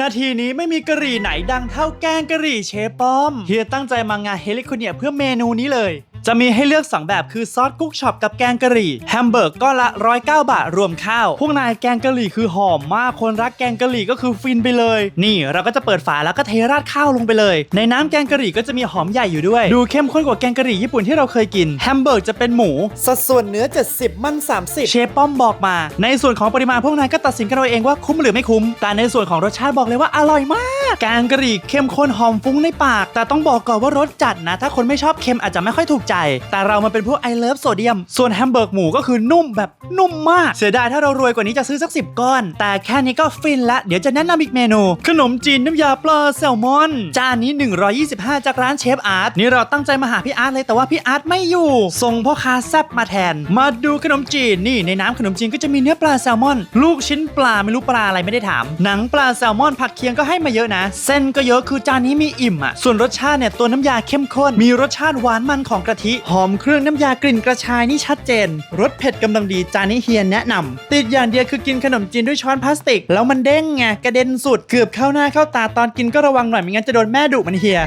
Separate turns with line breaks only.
นาทีนี้ไม่มีกะหรี่ไหนดังเท่าแกงกะหรี่เชฟป้อม เฮียตั้งใจมางานเฮลิคอเนียเพื่อเมนูนี้เลย จะมีให้เลือก 2 แบบคือซอสกุ๊กช็อปกับแกงกะหรี่แฮมเบอร์กก็ละ 109 บาทรวมข้าว พวกนายแกงกะหรี่คือหอมมากคนรักแกงกะหรี่ก็คือฟินไปเลย นี่เราก็จะเปิดฝาแล้วก็เทราดข้าวลงไปเลย ในน้ำแกงกะหรี่ก็จะมีหอมใหญ่อยู่ด้วย ดูเข้มข้นกว่าแกงกะหรี่ญี่ปุ่นที่เราเคยกินแฮมเบอร์กจะเป็นหมู
สัดส่วนเนื้อ 70 มัน 30
เชฟป้อมบอกมา ในส่วนของปริมาณพวกนายก็ตัดสินกันเอาเองว่าคุ้มหรือไม่คุ้มแต่ในส่วนของรสชาติบอกเลยว่าอร่อยมาก แกงกะหรี่เข้มข้นหอมฟุ้งในปาก แต่ต้องบอกก่อนว่ารสจัดนะ ถ้าคนไม่ชอบเค็มอาจจะไม่ค่อยถูกใจ แต่เรามันเป็นพวกไอเลิฟโซเดียม ส่วนแฮมเบอร์กหมูก็คือนุ่มแบบนุ่มมาก เสียดายถ้าเรารวยกว่านี้จะซื้อสักสิบก้อน แต่แค่นี้ก็ฟินละ เดี๋ยวจะแนะนำอีกเมนู ขนมจีนน้ำยาปลาแซลมอน จานนี้ 125 จากร้านเชฟอาร์ต นี่เราตั้งใจมาหาพี่อาร์ตเลยแต่ว่าพี่อาร์ตไม่อยู่ ส่งพ่อค้าแซบมาแทน มาดูขนมจีน นี่ในน้ำขนมจีนก็จะมีเนื้อปลาแซลมอน ลูกชิ้นปลาไม่รู้ปลาอะไรไม่ได้ถาม หนังปลาแซลมอนผักเคียงก็ให้มาเยอะนะเส้นก็เยอะคือจานนี้มีอิ่มอะ ส่วนรสชาติเนี่ยตัวน้ำยาเข้มข้น มีรสชาติหวานมันของกะทิ หอมเครื่องน้ำยากลิ่นกระชายนี่ชัดเจน รสเผ็ดกำลังดีจานนี้เฮียแนะนำติดอย่างเดียวคือกินขนมจีนด้วยช้อนพลาสติก แล้วมันเด้งไงกระเด็นสุดเกือบเข้าหน้าเข้าตาตอนกินก็ระวังหน่อยไม่งั้นจะโดนแม่ดุมันเฮีย